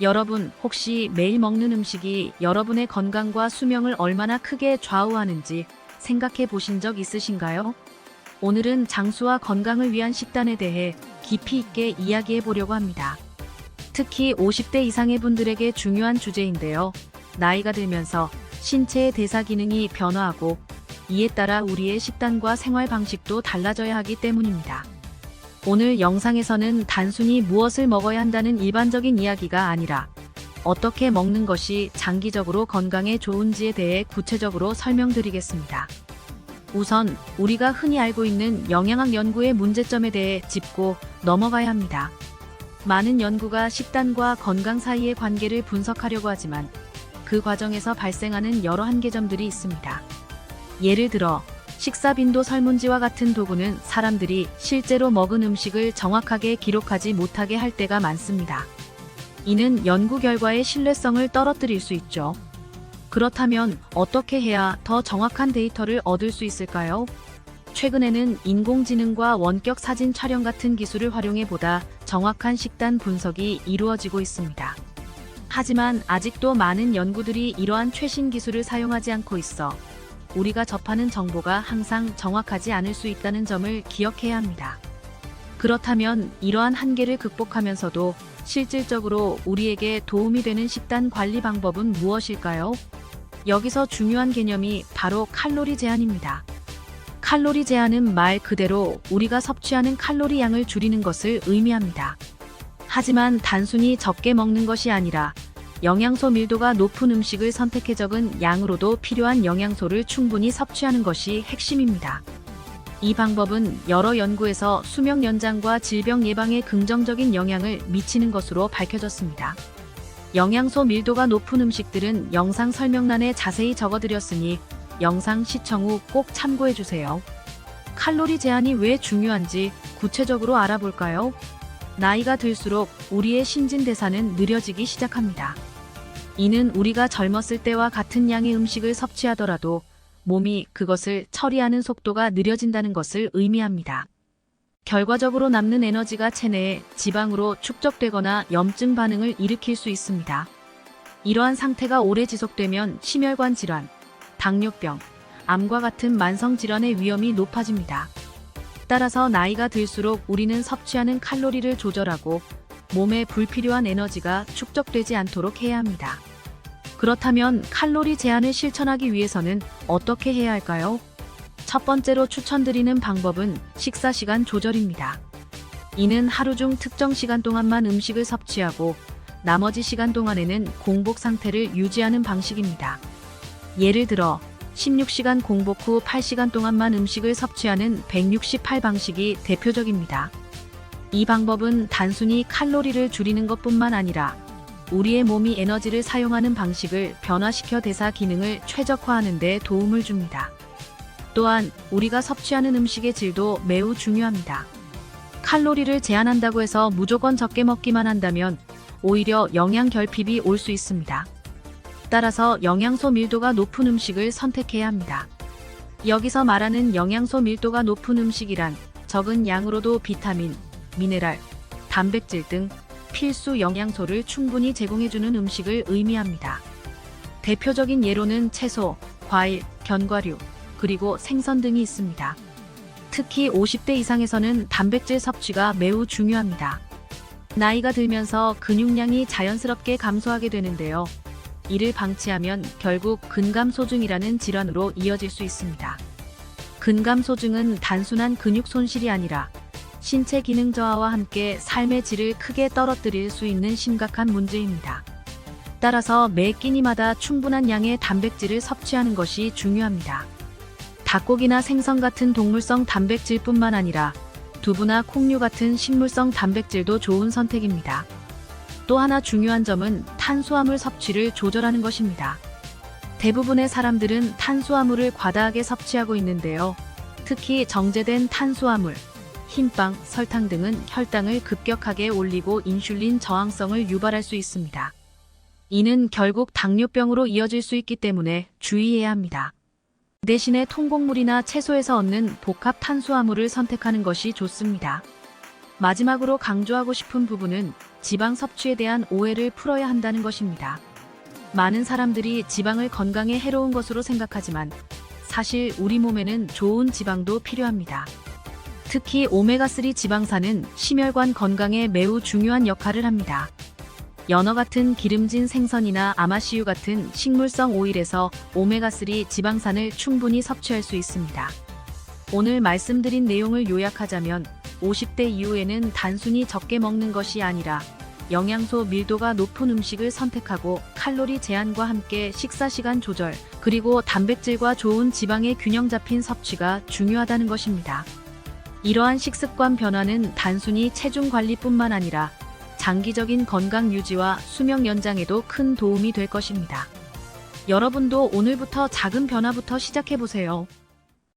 여러분, 혹시 매일 먹는 음식이 여러분의 건강과 수명을 얼마나 크게 좌우하는지 생각해 보신 적 있으신가요? 오늘은 장수와 건강을 위한 식단에 대해 깊이 있게 이야기해 보려고 합니다. 특히 50대 이상의 분들에게 중요한 주제인데요. 나이가 들면서 신체의 대사 기능이 변화하고 이에 따라 우리의 식단과 생활 방식도 달라져야 하기 때문입니다. 오늘 영상에서는 단순히 무엇을 먹어야 한다는 일반적인 이야기가 아니라 어떻게 먹는 것이 장기적으로 건강에 좋은지에 대해 구체적으로 설명드리겠습니다. 우선 우리가 흔히 알고 있는 영양학 연구의 문제점에 대해 짚고 넘어가야 합니다. 많은 연구가 식단과 건강 사이의 관계를 분석하려고 하지만 그 과정에서 발생하는 여러 한계점들이 있습니다. 예를 들어 식사 빈도 설문지와 같은 도구는 사람들이 실제로 먹은 음식을 정확하게 기록하지 못하게 할 때가 많습니다. 이는 연구 결과의 신뢰성을 떨어뜨릴 수 있죠. 그렇다면 어떻게 해야 더 정확한 데이터를 얻을 수 있을까요? 최근에는 인공지능과 원격 사진 촬영 같은 기술을 활용해 보다 정확한 식단 분석이 이루어지고 있습니다. 하지만 아직도 많은 연구들이 이러한 최신 기술을 사용하지 않고 있어 우리가 접하는 정보가 항상 정확하지 않을 수 있다는 점을 기억해야 합니다. 그렇다면 이러한 한계를 극복하면서도 실질적으로 우리에게 도움이 되는 식단 관리 방법은 무엇일까요? 여기서 중요한 개념이 바로 칼로리 제한입니다. 칼로리 제한은 말 그대로 우리가 섭취하는 칼로리 양을 줄이는 것을 의미합니다. 하지만 단순히 적게 먹는 것이 아니라 영양소 밀도가 높은 음식을 선택해 적은 양으로도 필요한 영양소를 충분히 섭취하는 것이 핵심입니다. 이 방법은 여러 연구에서 수명 연장과 질병 예방에 긍정적인 영향을 미치는 것으로 밝혀졌습니다. 영양소 밀도가 높은 음식들은 영상 설명란에 자세히 적어드렸으니 영상 시청 후 꼭 참고해 주세요. 칼로리 제한이 왜 중요한지 구체적으로 알아볼까요? 나이가 들수록 우리의 신진대사는 느려지기 시작합니다. 이는 우리가 젊었을 때와 같은 양의 음식을 섭취하더라도 몸이 그것을 처리하는 속도가 느려진다는 것을 의미합니다. 결과적으로 남는 에너지가 체내에 지방으로 축적되거나 염증 반응을 일으킬 수 있습니다. 이러한 상태가 오래 지속되면 심혈관 질환, 당뇨병, 암과 같은 만성 질환의 위험이 높아집니다. 따라서 나이가 들수록 우리는 섭취하는 칼로리를 조절하고 몸에 불필요한 에너지가 축적되지 않도록 해야 합니다. 그렇다면 칼로리 제한을 실천하기 위해서는 어떻게 해야 할까요? 첫 번째로 추천드리는 방법은 식사 시간 조절입니다. 이는 하루 중 특정 시간 동안만 음식을 섭취하고 나머지 시간 동안에는 공복 상태를 유지하는 방식입니다. 예를 들어 16시간 공복 후 8시간 동안만 음식을 섭취하는 168 방식이 대표적입니다. 이 방법은 단순히 칼로리를 줄이는 것뿐만 아니라 우리의 몸이 에너지를 사용하는 방식을 변화시켜 대사 기능을 최적화하는 데 도움을 줍니다. 또한 우리가 섭취하는 음식의 질도 매우 중요합니다. 칼로리를 제한한다고 해서 무조건 적게 먹기만 한다면 오히려 영양 결핍이 올 수 있습니다. 따라서 영양소 밀도가 높은 음식을 선택해야 합니다. 여기서 말하는 영양소 밀도가 높은 음식이란 적은 양으로도 비타민, 미네랄, 단백질 등 필수 영양소를 충분히 제공해주는 음식을 의미합니다. 대표적인 예로는 채소, 과일, 견과류, 그리고 생선 등이 있습니다. 특히 50대 이상에서는 단백질 섭취가 매우 중요합니다. 나이가 들면서 근육량이 자연스럽게 감소하게 되는데요. 이를 방치하면 결국 근감소증이라는 질환으로 이어질 수 있습니다. 근감소증은 단순한 근육 손실이 아니라 신체 기능 저하와 함께 삶의 질을 크게 떨어뜨릴 수 있는 심각한 문제입니다. 따라서 매 끼니마다 충분한 양의 단백질을 섭취하는 것이 중요합니다. 닭고기나 생선 같은 동물성 단백질뿐만 아니라 두부나 콩류 같은 식물성 단백질도 좋은 선택입니다. 또 하나 중요한 점은 탄수화물 섭취를 조절하는 것입니다. 대부분의 사람들은 탄수화물을 과다하게 섭취하고 있는데요. 특히 정제된 탄수화물, 흰빵, 설탕 등은 혈당을 급격하게 올리고 인슐린 저항성을 유발할 수 있습니다. 이는 결국 당뇨병으로 이어질 수 있기 때문에 주의해야 합니다. 대신에 통곡물이나 채소에서 얻는 복합 탄수화물을 선택하는 것이 좋습니다. 마지막으로 강조하고 싶은 부분은 지방 섭취에 대한 오해를 풀어야 한다는 것입니다. 많은 사람들이 지방을 건강에 해로운 것으로 생각하지만 사실 우리 몸에는 좋은 지방도 필요합니다. 특히 오메가3 지방산은 심혈관 건강에 매우 중요한 역할을 합니다. 연어 같은 기름진 생선이나 아마시유 같은 식물성 오일에서 오메가3 지방산을 충분히 섭취할 수 있습니다. 오늘 말씀드린 내용을 요약하자면 50대 이후에는 단순히 적게 먹는 것이 아니라 영양소 밀도가 높은 음식을 선택하고 칼로리 제한과 함께 식사 시간 조절, 그리고 단백질과 좋은 지방의 균형 잡힌 섭취가 중요하다는 것입니다. 이러한 식습관 변화는 단순히 체중 관리뿐만 아니라 장기적인 건강 유지와 수명 연장에도 큰 도움이 될 것입니다. 여러분도 오늘부터 작은 변화부터 시작해 보세요.